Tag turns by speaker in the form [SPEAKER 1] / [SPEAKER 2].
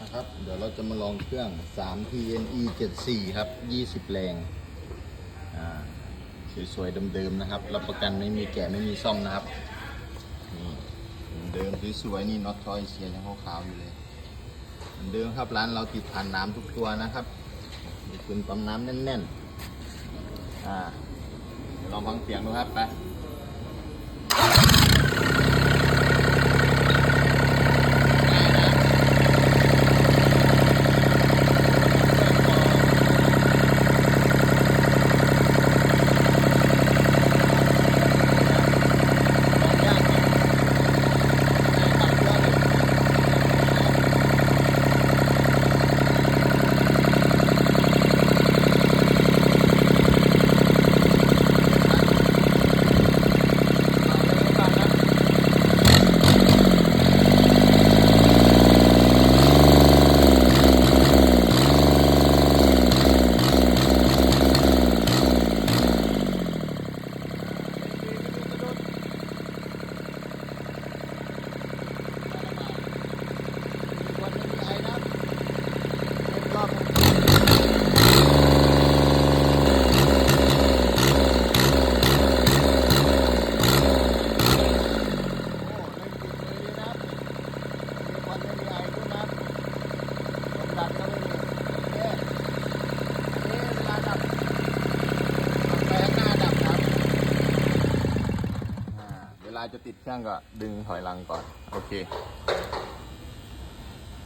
[SPEAKER 1] นะครับ เดี๋ยวเราจะมาลองเครื่อง 3 TNE 74 ครับ 20 แรงสวยๆ เดิมๆ นะครับ รับประกันไม่มีแกะไม่มีซ่อมนะครับ นี่เดิมสวยๆ นี่น็อตทอยเสียยังขาวๆอยู่เลยเหมือนเดิมครับร้านเราติดผ่านน้ำทุกตัวนะครับมีปืนปั๊มน้ำแน่นๆ อ่าเดี๋ยวลองฟังเสียงดูครับไป ลาจะติดเครื่องก็ดึงถอยลังก่อน โอเค